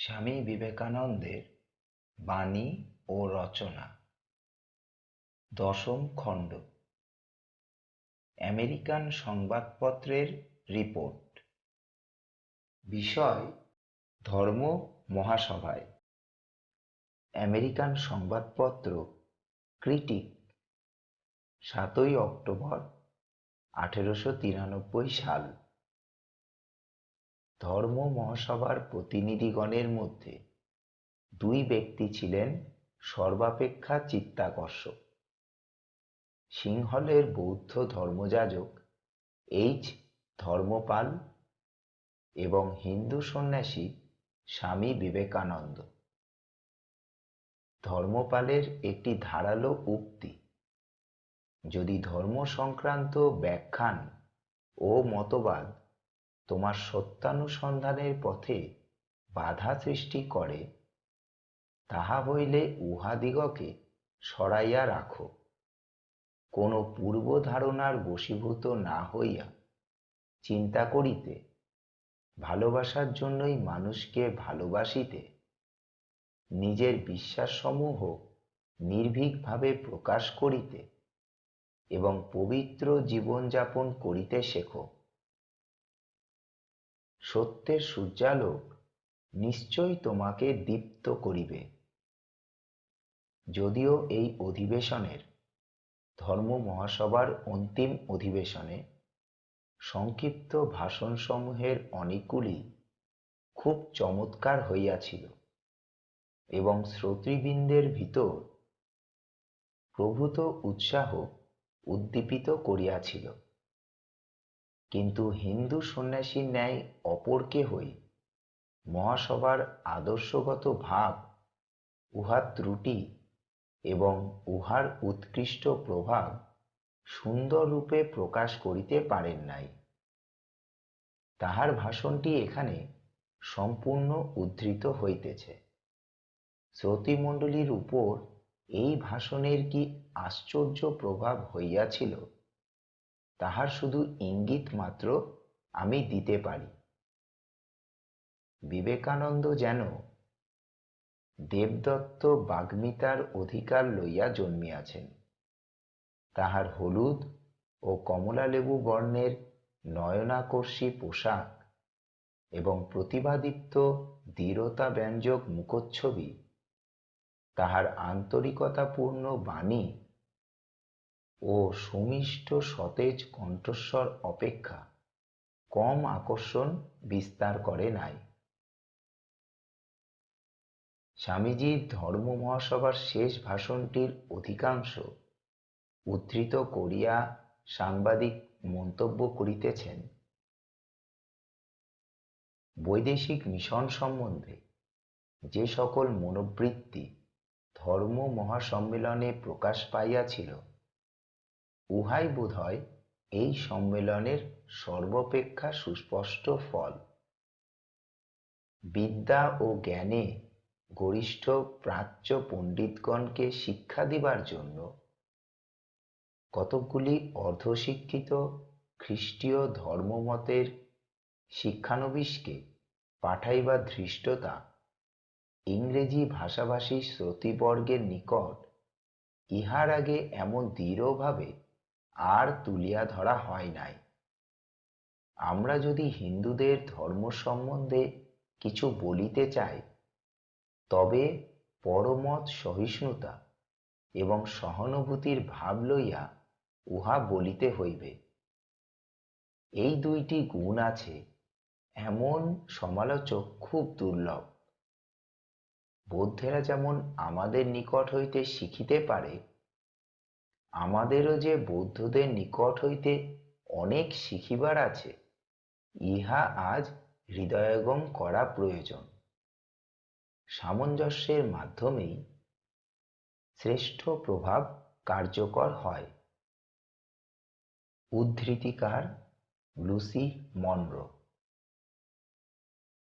স্বামী বিবেকানন্দের বাণী ও রচনা। দশম খণ্ড। আমেরিকান সংবাদপত্রের রিপোর্ট। বিষয়, ধর্ম মহাসভায়। আমেরিকান সংবাদপত্র ক্রিটিক। সাতই অক্টোবর আঠেরোশো তিরানব্বই সাল। ধর্ম মহাসভার প্রতিনিধিগণের মধ্যে দুই ব্যক্তি ছিলেন সর্বাপেক্ষা চিত্তাকর্ষক। সিংহলের বৌদ্ধ ধর্মযাজক এইচ ধর্মপাল এবং হিন্দু সন্ন্যাসী স্বামী বিবেকানন্দ। ধর্মপালের একটি ধারালো উক্তি, যদি ধর্ম সংক্রান্ত ব্যাখ্যান ও মতবাদ তোমার সত্যানুসন্ধানের পথে বাধা সৃষ্টি করে, তাহা হইলে উহাদিগকে সরাইয়া রাখো। কোনো পূর্ব ধারণার বশীভূত না হইয়া চিন্তা করিতে, ভালোবাসার জন্যই মানুষকে ভালোবাসিতে, নিজের বিশ্বাসসমূহ নির্ভীকভাবে প্রকাশ করিতে এবং পবিত্র জীবনযাপন করিতে শেখো। সত্যের সূর্যালোক নিশ্চয়ই তোমাকে দীপ্ত করিবে। যদিও এই অধিবেশনের ধর্ম মহাসভার অন্তিম অধিবেশনে সংক্ষিপ্ত ভাষণসমূহের অনেকগুলি খুব চমৎকার হইয়াছিল এবং শ্রোতৃবৃন্দের ভিতর প্রভূত উৎসাহ উদ্দীপিত করিয়াছিল। কিন্তু হিন্দু সন্ন্যাসীর ন্যায় অপরকে হই? মহাসভার আদর্শগত ভাব, উহার ত্রুটি এবং উহার উৎকৃষ্ট প্রভাব সুন্দর রূপে প্রকাশ করিতে পারেন নাই। তাহার ভাষণটি এখানে সম্পূর্ণ উদ্ধৃত হইতেছে। শ্রোতৃমণ্ডলীর উপর এই ভাষণের কি আশ্চর্য প্রভাব হইয়াছিল? তাহার শুধু ইঙ্গিত মাত্র আমি দিতে পারি। বিবেকানন্দ যেন দেবদত্ত বাগ্মিতার অধিকার লইয়া জন্মিয়াছেন। তাহার হলুদ ও কমলালেবু বর্ণের নয়নাকর্ষী পোশাক এবং প্রতিভাদীপ্ত দৃঢ়তা ব্যঞ্জক মুখচ্ছবি, তাহার আন্তরিকতাপূর্ণ বাণী ও সুমিষ্ট সতেজ কণ্ঠস্বর অপেক্ষা। কম আকর্ষণ বিস্তার করে নাই। স্বামীজির ধর্ম মহাসভার শেষ ভাষণটির অধিকাংশ উদ্ধৃত করিয়া সাংবাদিক মন্তব্য করিতেছেন। বৈদেশিক মিশন সম্বন্ধে যে সকল মনোবৃত্তি ধর্ম মহাসম্মেলনে প্রকাশ পাইয়াছিল উহাই বোধ হয় এই সম্মেলনের সর্বাপেক্ষা সুস্পষ্ট ফল। বিদ্যা ও জ্ঞানে গরিষ্ঠ প্রাচ্য পণ্ডিতগণকে শিক্ষা দিবার জন্য কতকগুলি অর্ধশিক্ষিত খ্রিস্টীয় ধর্মমতের শিক্ষানবিশকে পাঠাইবার ধৃষ্টতা ইংরেজি ভাষাভাষী শ্রোতৃবর্গের নিকট ইহার আগে এমন দৃঢ়ভাবে আর তুলিয়া ধরা হয় নাই। আমরা যদি হিন্দুদের ধর্ম সম্বন্ধে কিছু বলিতে চাই, তবে পরমত সহিষ্ণুতা এবং সহানুভূতির ভাব লইয়া উহা বলিতে হইবে। এই দুইটি গুণ আছে এমন সমালোচক খুব দুর্লভ। বৌদ্ধেরা যেমন আমাদের নিকট হইতে শিখিতে পারে আমাদেরও যে বৌদ্ধদের নিকট হইতে অনেক শিখিবার আছে, ইহা আজ হৃদয়গম করা প্রয়োজন। সামঞ্জস্যের মাধ্যমেই শ্রেষ্ঠ প্রভাব কার্যকর হয়। উদ্ধৃতিকার লুসি মনরো